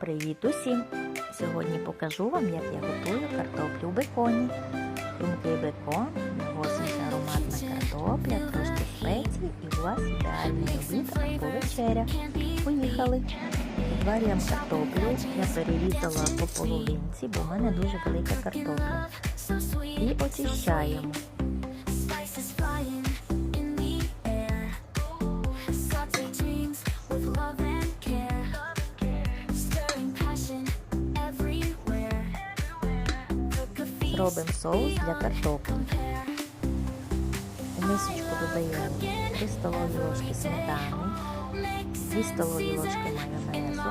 Привіт усім! Сьогодні покажу вам, як я готую картоплю в беконі. Хрумкий бекон, гостренька ароматна картопля, трошки спецій і у вас ідеальний обід або вечеря. Поїхали! Відварюємо картоплю, я перерізала по половинці, бо в мене дуже велика картопля. І очищаємо. Робимо соус для картоплі. У додаємо 3 столові ложки сметани, Mix 2 столові ложки майонезу.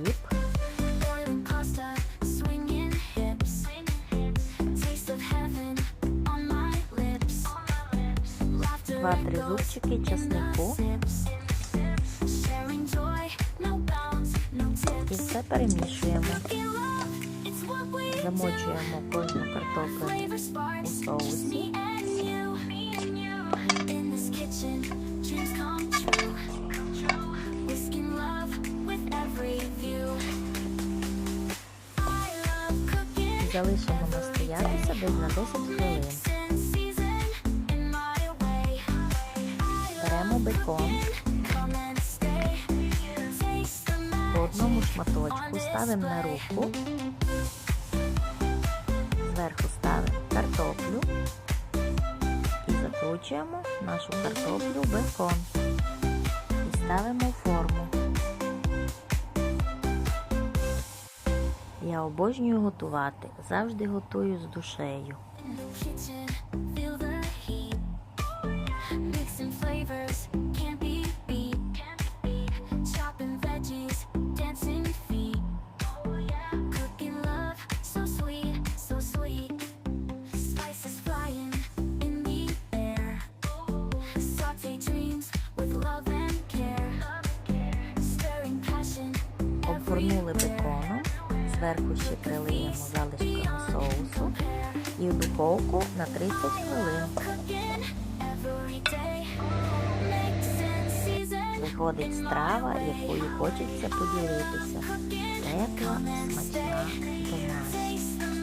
Taste 2-3 echoes зубчики no і все перемішуємо. Замочуємо кожну картоплю у соусі. Залишимо настоятися десь на 10 хвилин. Бекон, по одному шматочку ставимо на руку, зверху ставимо картоплю. І закручуємо нашу картоплю бекон. І ставимо в форму. Я обожнюю готувати, завжди готую з душею. Обгорнули беконом, зверху ще прилиємо залишками соусу і в духовку на 30 хвилин. Виходить страва, якою хочеться поділитися. Тепла, смачна, домашня.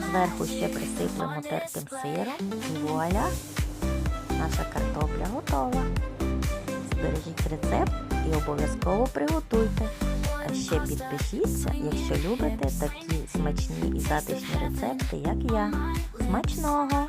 Зверху ще присиплемо тертим сиром і вуаля! Наша картопля готова. Збережіть рецепт і обов'язково приготуйте. А ще підпишіться, якщо любите такі смачні і затишні рецепти, як я. Смачного!